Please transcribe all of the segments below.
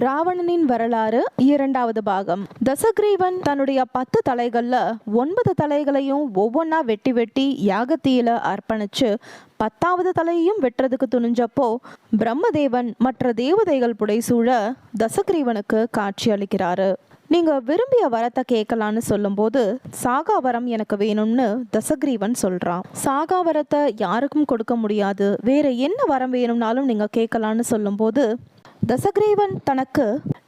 ராவணனின் வரலாறு இரண்டாவது பாகம். தசகிரீவன் தன்னுடைய பத்து தலைகள்ல ஒன்பது தலைகளையும் ஒவ்வொன்றா வெட்டி வெட்டி யாகத்தியில அர்ப்பணிச்சு பத்தாவது தலையையும் வெட்டுறதுக்கு துணிஞ்சப்போ பிரம்மதேவன் மற்ற தேவதைகள் புடைசூழ தசகிரீவனுக்கு காட்சி அளிக்கிறாரு. நீங்க விரும்பிய வரத்தை கேட்கலான்னு சொல்லும்போது சாகாவரம் எனக்கு வேணும்னு தசகிரீவன் சொல்றான். சாகாவரத்தை யாருக்கும் கொடுக்க முடியாது. வேற என்ன வரம் வேணும்னாலும் நீங்க கேட்கலான்னு சொல்லும்போது தசகிரீவன் தனக்கு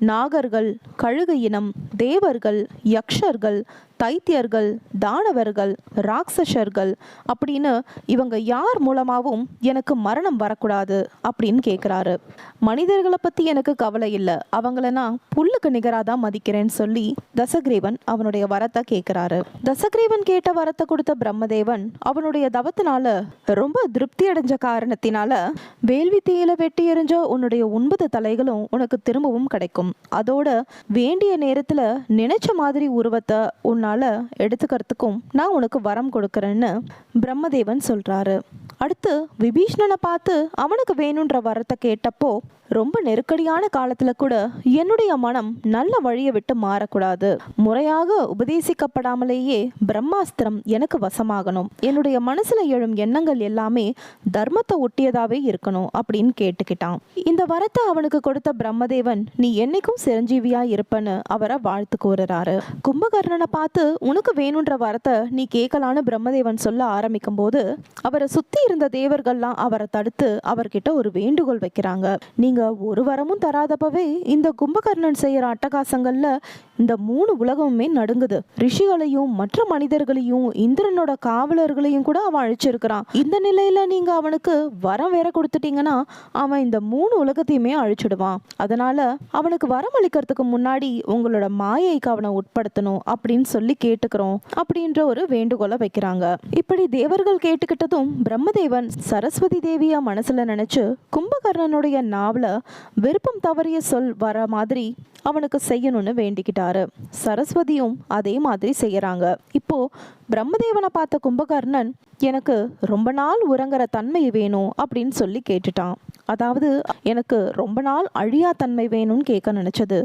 நாகர்கள் கழுகு இனம் தேவர்கள் யக்ஷர்கள் தைத்தியர்கள் தானவர்கள் ராட்சசர்கள் அப்படின்னு இவங்க யார் மூலமாகவும் எனக்கு மரணம் வரக்கூடாது அப்படின்னு கேட்குறாரு மனிதர்களை பற்றி எனக்கு கவலை இல்லை. அவங்கள நான் புல்லுக்கு நிகராக தான் மதிக்கிறேன்னு சொல்லி தசகிரீவன் அவனுடைய வரத்தை கேட்குறாரு தசகிரீவன் கேட்ட வரத்தை கொடுத்த பிரம்மதேவன் அவனுடைய தவத்தினால ரொம்ப திருப்தி அடைஞ்ச காரணத்தினால வேள்வி தீயில வெட்டி எறிஞ்ச உன்னுடைய ஒன்பது தலைகளும் உனக்கு திரும்பவும் கிடைக்கும். அதோட வேண்டிய நேரத்தில் நினைச்ச மாதிரி உருவத்தை உன்னால எடுத்துக்கிறதுக்கும் நான் உனக்கு வரம் கொடுக்குறேன்னு பிரம்மதேவன் சொல்றாரு. அடுத்து விபீஷ்ணனை பார்த்து அவனுக்கு வேணுன்ற வரத்தை கேட்டப்போ ரொம்ப நெருக்கடியான காலத்துல கூட என்னுடைய மனம் நல்ல வழியை விட்டு மாறக்கூடாது. முறையாக உபதேசிக்கப்படாமலேயே பிரம்மாஸ்திரம் எனக்கு வசமாகணும். என்னுடைய மனசுல எழும் எண்ணங்கள் எல்லாமே தர்மத்தை ஒட்டியதாவே இருக்கணும் அப்படின்னு கேட்டுக்கிட்டான். இந்த வரத்தை அவனுக்கு கொடுத்த பிரம்மதேவன் நீ என்னைக்கும் சிரஞ்சீவியா இருப்பன்னு அவரை வாழ்த்து கூறுறாரு. கும்பகர்ணனை பார்த்து உனக்கு வேணுன்ற வரத்தை நீ கேட்கலான்னு பிரம்மதேவன் சொல்ல ஆரம்பிக்கும் போது அவரை சுத்தி இருந்த தேவர்கள்லாம் அவரை தடுத்து அவர்கிட்ட ஒரு வேண்டுகோள் வைக்கிறாங்க. நீ நீங்கள் ஒரு வரமும் தராதப்பவே இந்த கும்பகர்ணன் செய்கிற அட்டகாசங்கள்ல இந்த மூணு உலகமுமே நடுங்குது. ரிஷிகளையும் மற்ற மனிதர்களையும் இந்திரனோட காவலர்களையும் கூட அவன் அழிச்சிருக்கிறான். இந்த நிலையில் நீங்கள் அவனுக்கு வரம் வேற கொடுத்துட்டீங்கன்னா அவன் இந்த மூணு உலகத்தையுமே அழிச்சிடுவான். அதனால அவனுக்கு வரம் அளிக்கிறதுக்கு முன்னாடி உங்களோட மாயைக்கு அவனை உட்படுத்தணும் அப்படின்னு சொல்லி கேட்டுக்கிறோம் அப்படின்ற ஒரு வேண்டுகோளை வைக்கிறாங்க. இப்படி தேவர்கள் கேட்டுக்கிட்டதும் பிரம்மதேவன் சரஸ்வதி தேவியா மனசுல நினைச்சு கும்பகர்ணனுடைய நாவல விருப்பம் தவறிய சொல் வர மாதிரி அவனுக்கு செய்யணும்னு வேண்டிக்கிட்டாரு. சரஸ்வதியும் அதே மாதிரி செய்யறாங்க. இப்போ பிரம்மதேவனை பார்த்த கும்பகர்ணன் எனக்கு ரொம்ப நாள் உறங்குற தன்மை வேணும் அப்படின்னு சொல்லி கேட்டுட்டான். அதாவது எனக்கு ரொம்ப நாள் அழியா தன்மை வேணும்னு கேட்க நினைச்சது.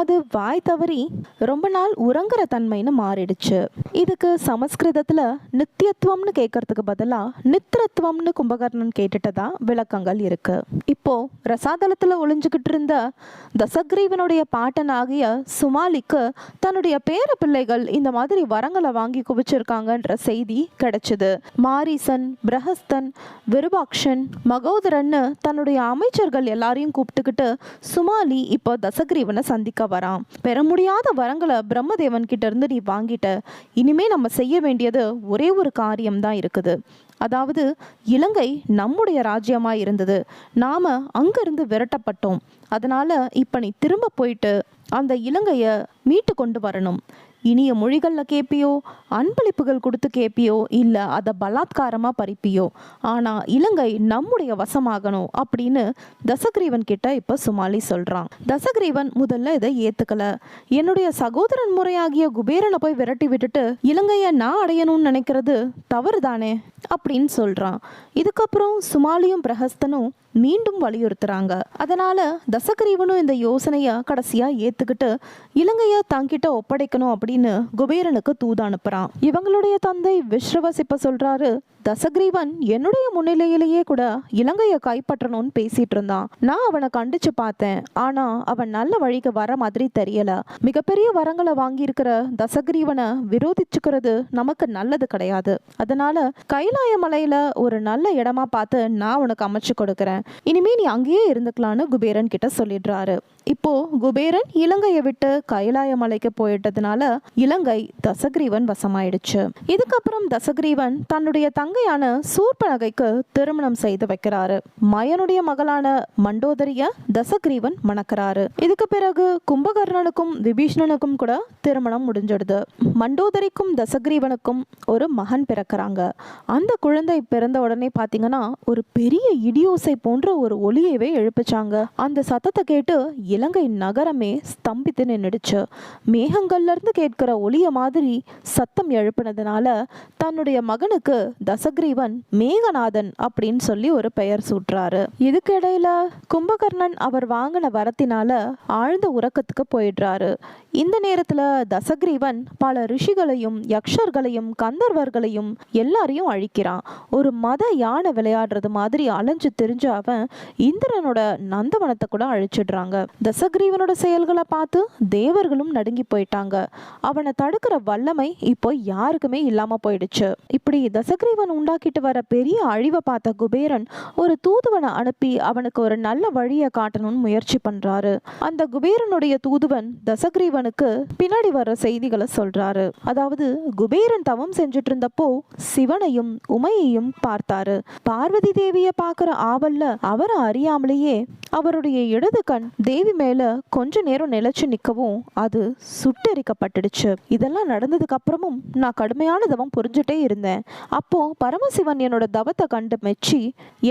அது வாய் தவறி ரொம்ப நாள் உறங்குற தன்மைன்னு மாறிடுச்சு. இதுக்கு சமஸ்கிருதத்துல நித்தியத்துவம்னு கேட்கறதுக்கு பதிலா நித்திரத்துவம்னு கும்பகர்ணன் கேட்டுட்டதா விளக்கங்கள் இருக்கு. இப்போ ரசாதலத்தில் ஒளிஞ்சுக்கிட்டு இருந்த தசக்ரீவனுடைய பாட்டனாகிய சுமாலிக்கு தன்னுடைய பேர பிள்ளைகள் இந்த மாதிரி வரங்களை வாங்கி குவிச்சிருக்காங்கன்ற செய்தி கிடைச்சது. மாரிசன் பிரஹஸ்தன் விருபாக்ஷன் மகோதரன்னு தன்னுடைய அமைச்சர்கள் எல்லாரையும் கூப்பிட்டுக்கிட்டு சுமாலி இப்போ தசகிரீவனை சந்திக்க வரான். பெற முடியாத வரங்களை பிரம்மதேவன் கிட்ட இருந்து நீ வாங்கிட்ட. இனிமே நம்ம செய்ய வேண்டியது ஒரே ஒரு காரியம் தான் இருக்குது. அதாவது இலங்கை நம்முடைய ராஜ்யமாக இருந்தது. நாம அங்கிருந்து விரட்டப்பட்டோம். அதனால இப்ப நீ திரும்ப போயிட்டு அந்த இலங்கைய மீட்டு கொண்டு வரணும். இனிய மொழிகளில் கேட்பியோ அன்பளிப்புகள் கொடுத்து கேட்பியோ இல்லை அதை பலாத்காரமாக பறிப்பியோ? ஆனால் இலங்கை நம்முடைய வசமாகணும் அப்படின்னு தசகிரீவன் கிட்ட இப்போ சுமாலி சொல்கிறான் தசகிரீவன் முதல்ல இதை ஏற்றுக்கல என்னுடைய சகோதரன் முறையாகிய குபேரனை போய் விரட்டி விட்டுட்டு இலங்கையை நான் அடையணும்னு நினைக்கிறது தவறு தானே அப்படின்னு சொல்கிறான் இதுக்கப்புறம் சுமாலியும் பிரஹஸ்தனும் மீண்டும் வலியுறுத்துறாங்க. அதனால தசகரீவனும் இந்த யோசனையை கடைசியா ஏத்துக்கிட்டு இலங்கையை தங்கிட்ட ஒப்படைக்கணும் அப்படின்னு குபேரனுக்கு தூது அனுப்புறான். இவங்களுடைய தந்தை விஸ்ரவசிப்ப சொல்றாரு தசகிரீவன் என்னுடைய முன்னிலையிலேயே கூட இலங்கையை கைப்பற்றணும்னு பேசிட்டு இருந்தான். நான் அவனை கண்டிச்சு பார்த்தேன். ஆனா அவன் நல்ல வழிக்கு வர மாதிரி தெரியல. மிகப்பெரிய வரங்களை வாங்கியிருக்கிற தசகிரீவனை விரோதிச்சுக்கிறது நமக்கு நல்லது கிடையாது. அதனால கையில் மலையில ஒரு நல்ல இடமா பார்த்து நான் உனக்கு அமைச்சு கொடுக்குறேன். இனிமே நீ அங்கேயே இருந்துக்கலான்னு குபேரன் கிட்ட சொல்லிடுறாரு. இப்போ குபேரன் இலங்கையை விட்டு கைலாய மலைக்கு போயிட்டதுனால இலங்கை தசகிரீவன் வசமாயிடுச்சு. இதுக்கப்புறம் தசகிரீவன் தன்னுடைய தங்கையான சூர்பனகைக்கு திருமணம் செய்து வைக்கிறாரு. மயனுடைய மகளான மண்டோதரிய தசகிரீவன் மணக்கிறாரு. இதுக்கு பிறகு கும்பகர்ணனுக்கும் விபீஷ்ணனுக்கும் கூட திருமணம் முடிஞ்சிடுது. மண்டோதரிக்கும் தசகிரீவனுக்கும் ஒரு மகன் பிறக்கிறாங்க. அந்த குழந்தை பிறந்த உடனே பாத்தீங்கன்னா ஒரு பெரிய இடியோசை போன்ற ஒரு ஒளியவே எழுப்பிச்சாங்க. அந்த சத்தத்தை கேட்டு இலங்கை நகரமே ஸ்தம்பித்து நின்னுடுச்சு. மேகங்கள்ல இருந்து கேட்கிற ஒளிய மாதிரி சத்தம் எழுப்பினதுனால தன்னுடைய மகனுக்கு தசக்ரீவன் மேகநாதன் அப்படின்னு சொல்லி ஒரு பெயர் சூட்டுறாரு. இதுக்கு இடையில கும்பகர்ணன் அவர் வாங்கின வரத்தினால ஆழ்ந்த உறக்கத்துக்கு போயிடுறாரு. இந்த நேரத்துல தசக்ரீவன் பல ரிஷிகளையும் யக்ஷர்களையும் கந்தர்வர்களையும் எல்லாரையும் அழிக்கிறான். ஒரு மத யானை விளையாடுறது மாதிரி அலைஞ்சு தெரிஞ்ச அவன் இந்திரனோட நந்தவனத்தை கூட அழிச்சிடுறாங்க. தசக்ரீவனோட செயல்களை பார்த்து தேவர்களும் நடுங்கி போயிட்டாங்க. அவனை தடுக்கிற வல்லமை இப்போ யாருக்குமே இல்லாம போயிடுச்சு. இப்படி தசக்ரீவன் உண்டாக்கிட்டு வர பெரிய அழிவை பார்த்த குபேரன் ஒரு தூதுவனை அனுப்பி அவனுக்கு ஒரு நல்ல வழியை காட்டணும்னு முயற்சி பண்றாரு. அந்த குபேரனுடைய தூதுவன் தசக்ரீவனுக்கு பின்னாடி வர்ற செய்திகளை சொல்றாரு. அதாவது குபேரன் தவம் செஞ்சுட்டு இருந்தப்போ சிவனையும் உமையையும் பார்த்தாரு. பார்வதி தேவியை பார்க்குற ஆவல்ல அவரை அறியாமலேயே அவருடைய இடது கண் தேவி மேலே கொஞ்ச நேரம் நிலைச்சு நிற்கவும் அது சுட்டெரிக்கப்பட்டுடுச்சு. இதெல்லாம் நடந்ததுக்கு அப்புறமும் நான் கடுமையான தவம் புரிஞ்சுட்டே இருந்தேன். அப்போ பரமசிவன் என்னோட தவத்தை கண்டு மெச்சி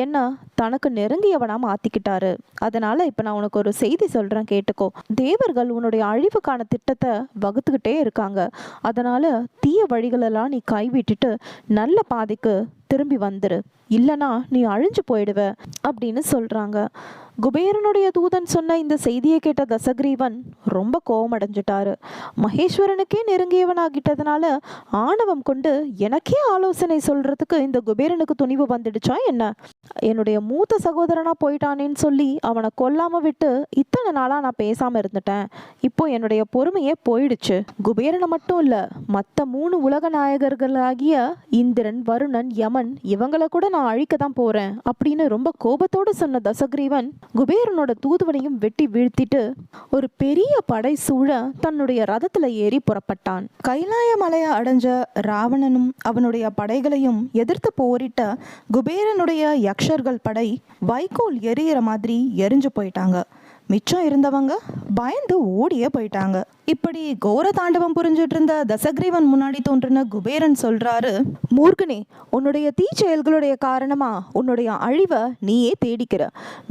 என்ன தனக்கு நெருங்கியவனா மாத்திக்கிட்டாரு. அதனால இப்ப நான் உனக்கு ஒரு செய்தி சொல்றேன் கேட்டுக்கோ. தேவர்கள் உன்னுடைய அழிவுக்கான திட்டத்தை வகுத்துக்கிட்டே இருக்காங்க. அதனால தீய வழிகளெல்லாம் நீ கைவிட்டுட்டு நல்ல பாதைக்கு திரும்பி வந்துரு. இல்லனா நீ அழிஞ்சு போயிடுவ அப்படின்னு சொல்றாங்க. குபேரனுடைய தூதன் சொன்ன இந்த செய்தியை கேட்ட தசகிரீவன் ரொம்ப கோபமடைஞ்சிட்டாரு மகேஸ்வரனுக்கே நெருங்கியவனாகிட்டதுனால ஆணவம் கொண்டு எனக்கே ஆலோசனை சொல்றதுக்கு இந்த குபேரனுக்கு துணிவு வந்துடுச்சா என்ன? என்னுடைய மூத்த சகோதரனா போயிட்டானேன்னு சொல்லி அவனை கொல்லாம விட்டு இத்தனை நாளா நான் பேசாம இருந்துட்டேன். இப்போ என்னுடைய பொறுமையே போயிடுச்சு. குபேரனை மட்டும் இல்ல மற்ற மூணு உலக நாயகர்களாகிய இந்திரன் வருணன் யமன் இவங்களை கூட நான் அழிக்க தான் போறேன் அப்படின்னு ரொம்ப கோபத்தோடு சொன்ன தசக்ரீவன் குபேரனோட தூதுவனையும் வெட்டி வீழ்த்திட்டு ஒரு பெரிய படை சூழ தன்னுடைய ரதத்துல ஏறி புறப்பட்டான். கைலாய மலையை அடைஞ்ச ராவணனும் அவனுடைய படைகளையும் எதிர்த்து போரிட்ட குபேரனுடைய யக்ஷர்கள் படை வைக்கோல் எரியிற மாதிரி எரிஞ்சு போயிட்டாங்க. மிச்சம் இருந்தவங்க பயந்து ஓடியே போயிட்டாங்க. இப்படி கோர தாண்டவம் புரிஞ்சிட்டு இருந்த தசக்ரீவன் முன்னாடி தோன்றின குபேரன் சொல்றாரு மூர்கனே உன்னுடைய தீ செயல்களுடைய காரணமா உன்னுடைய அழிவை நீயே தேடிக்கிற.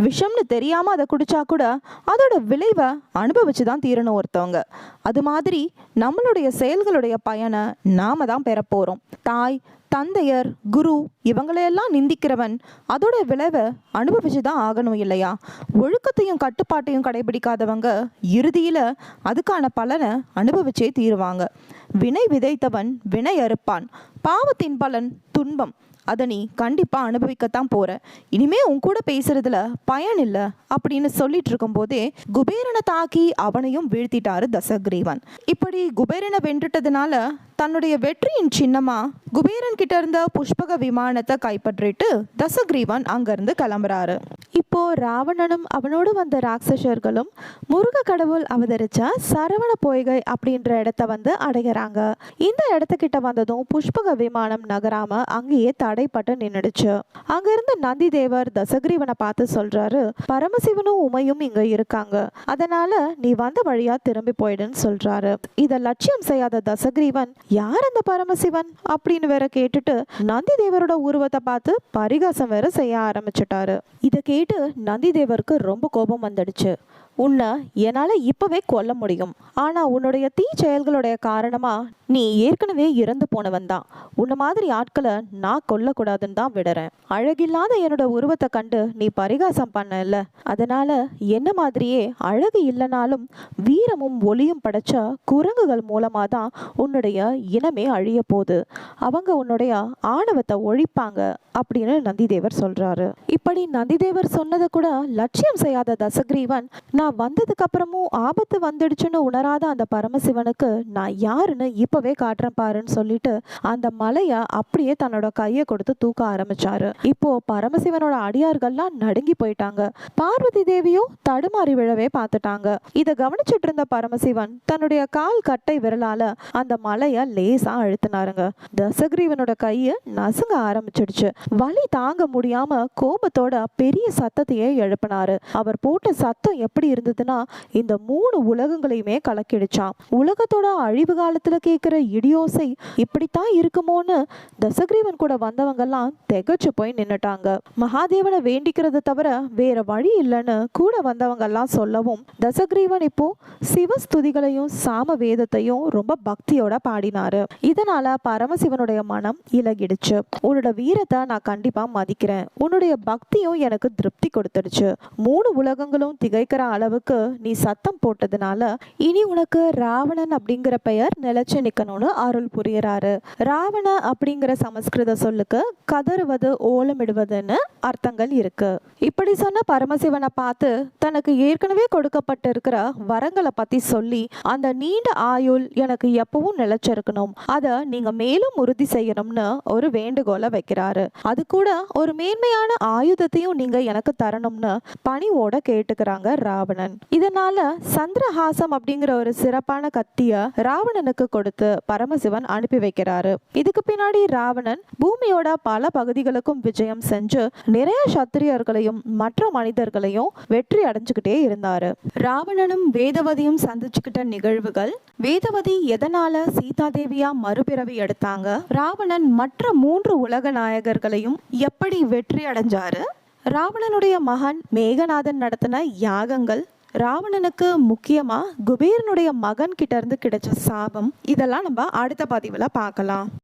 விஷம்னு தெரியாம அதை குடிச்சா கூட அதோட விளைவை அனுபவிச்சு தான் தீரணும் ஒருத்தவங்க. அது மாதிரி நம்மளுடைய செயல்களுடைய பயனை நாம தான் பெற போறோம் தாய் தந்தையர் குரு இவங்களையெல்லாம் நிந்திக்கிறவன் அதோட விளைவை அனுபவிச்சு தான் ஆகணும் இல்லையா? ஒழுக்கத்தையும் கட்டுப்பாட்டையும் கடைபிடிக்காதவங்க இறுதியில் அதுக்கான பலனை அனுபவிச்சே தீருவாங்க. வினை விதைத்தவன் வினை அறுப்பான். பாவத்தின் பலன் துன்பம். அதை நீ கண்டிப்பாக அனுபவிக்கத்தான் போற. இனிமே உன் கூட பேசுறதுல பயன் இல்லை அப்படின்னு சொல்லிட்டு இருக்கும்போதே குபேரனை தாக்கி அவனையும் வீழ்த்திட்டாரு தசக்ரீவன். இப்படி குபேரனை வென்றுட்டதுனால தன்னுடைய வெற்றியின் சின்னமா குபேரன் கிட்ட இருந்த புஷ்பக விமானத்தை கைப்பற்றிட்டு தசக்ரீவன் அங்கிருந்து கிளம்புறாரு. இப்போ ராவணனும் அவனோடு வந்த ராட்சசர்களும் முருக கடவுள் அவதரிச்ச சரவண பொய்கை அப்படின்ற இடத்த வந்து அடைகிறாங்க இந்த இடத்துக்கிட்ட வந்ததும் புஷ்பக விமானம் நகராம அங்கேயே தடைப்பட்டு நின்றுடுச்சு அங்க இருந்த நந்தி தேவர் தசகிரீவனை பார்த்து சொல்றாரு பரமசிவனும் உமையும் இங்க இருக்காங்க. அதனால நீ வந்த வழியா திரும்பி போயிடுன்னு சொல்றாரு. இத லட்சியம் செய்யாத தசகிரீவன் யார் அந்த பரமசிவன்? அப்படின்னு வேற கேட்டுட்டு நந்தி தேவரோட உருவத்தை பார்த்து பரிகாசம் வேற செய்ய ஆரம்பிச்சிட்டாரு. இதை கேட்டு நந்தி தேவருக்கு ரொம்ப கோபம் வந்துடுச்சு. உன்னை என்னால் இப்போவே கொல்ல முடியும். ஆனால் உன்னுடைய தீ செயல்களுடைய காரணமாக நீ ஏற்கனவே இறந்து போனவன் தான். உன்னை மாதிரி ஆட்களை நான் கொல்லக்கூடாதுன்னு தான் விடுறேன். அழகில்லாத என்னோட உருவத்தை கண்டு நீ பரிகாசம் பண்ணல. அதனால் என்ன மாதிரியே அழகு இல்லைனாலும் வீரமும் ஒளியும் படைச்ச குரங்குகள் மூலமாக தான் உன்னுடைய இனமே அழிய போகுது. அவங்க உன்னுடைய ஆணவத்தை ஒழிப்பாங்க அப்படின்னு நந்திதேவர் சொல்கிறாரு இப்படி நந்திதேவர் சொன்னதை கூட லட்சியம் செய்யாத தசக்ரீவன் நான் வந்ததுக்கு அப்புறமும் ஆபத்து வந்துடுச்சுன்னு உணராத அந்த பரமசிவனுக்கு நான் யாருன்னு இப்பவே காட்டுறேன் பாருன்னு சொல்லிட்டு அந்த மலையை அப்படியே தன்னோட கையை கொடுத்து தூக்க ஆரம்பிச்சாரு. இப்போ பரமசிவனோட அடியார்கள்லாம் நடுங்கி போயிட்டாங்க. பார்வதி தேவியும் தடுமாறி விழவே பார்த்துட்டாங்க. இதை கவனிச்சிட்டு இருந்த பரமசிவன் தன்னுடைய கால் கட்டை விரலால அந்த மலையை லேசா அழுத்தினாருங்க. தசகிரீவனோட கையை நசுங்க ஆரம்பிச்சிடுச்சு. வலி தாங்க முடியாம கோபத்தோட பெரிய சத்தத்தையே எழுப்பினாரு. அவர் போட்ட சத்தம் எப்படி இருந்ததுன்னா இந்த மூணு உலகங்களையுமே கலக்கிடுச்சான் உலகத்தோட அழிவு காலத்துல கேட்கிற இடியோசை இப்படித்தான் இருக்குமோன்னு தசகிரீவன் கூட வந்தவங்கெல்லாம் திகச்சு போய் நின்னுட்டாங்க. மகாதேவனை வேண்டிக்கிறத தவிர வேற வழி இல்லைன்னு கூட வந்தவங்க எல்லாம் சொல்லவும் தசகிரீவன் இப்போ சிவஸ்துதிகளையும் சாம வேதத்தையும் ரொம்ப பக்தியோட பாடினாரு. இதனால பரமசிவனுடைய மனம் இலகிடுச்சு. உன்னோட வீரத்தை நான் கண்டிப்பா மதிக்கிறேன். உன்னுடைய பக்தியும் எனக்கு திருப்தி கொடுத்துடுச்சு. மூணு உலகங்களும் திகைக்கிற அளவுக்கு நீ சத்தம் போட்டதுனால இனி உனக்கு ராவணன் அப்படிங்கிற பெயர் நிலைச்சு நிக்கணும்னு அருள் புரியறாரு. ராவண அப்படிங்கிற சமஸ்கிருத சொல்லுக்கு கதறுவது ஓலமிடுவதுன்னு அர்த்தங்கள் இருக்கு. இப்படி சொன்ன பரமசிவனை பார்த்து தனக்கு ஏற்கனவே கொடுக்கப்பட்டிருக்கிற வரங்களை பத்தி சொல்லி அந்த நீண்ட ஆயுள் எனக்கு எப்பவும் நிலைச்சிருக்கணும். அதை நீங்க மேலும் உறுதி செய்யணும்னு ஒரு வேண்டுகோளை வைக்கிறாரு. அது கூட ஒரு மேன்மையான ஆயுதத்தையும் நீங்க எனக்கு தரணும்னு பணிவோட கேட்டுக்கிறாங்க ராவணன். இதனால சந்திரஹாசம் அப்படிங்கிற ஒரு சிறப்பான கத்திய ராவணனுக்கு கொடுத்து பரமசிவன் அனுப்பி வைக்கிறாரு. இதுக்கு பின்னாடி ராவணன் பூமியோட பல பகுதிகளுக்கும் விஜயம் செஞ்சு நிறைய சத்திரியர்களையும் மற்ற மனிதர்களையும் வெற்றி அடைஞ்சுக்கிட்டே இருந்தாரு. ராவணனும் வேதவதியும் சந்திச்சுக்கிட்ட நிகழ்வுகள் வேதவதி எதனால சீதாதேவியா மறுபிறவி எடுத்தாங்க ராவணன் மற்ற மூன்று உலக நாயகர்களையும் எப்படி வெற்றி அடைஞ்சாரு? ராவணனுடைய மகன் மேகநாதன் நடத்தின யாகங்கள் ராவணனுக்கு முக்கியமாக குபேரனுடைய மகன் கிட்ட இருந்து கிடைச்ச சாபம். இதெல்லாம் நம்ம அடுத்த பதிவில் பார்க்கலாம்.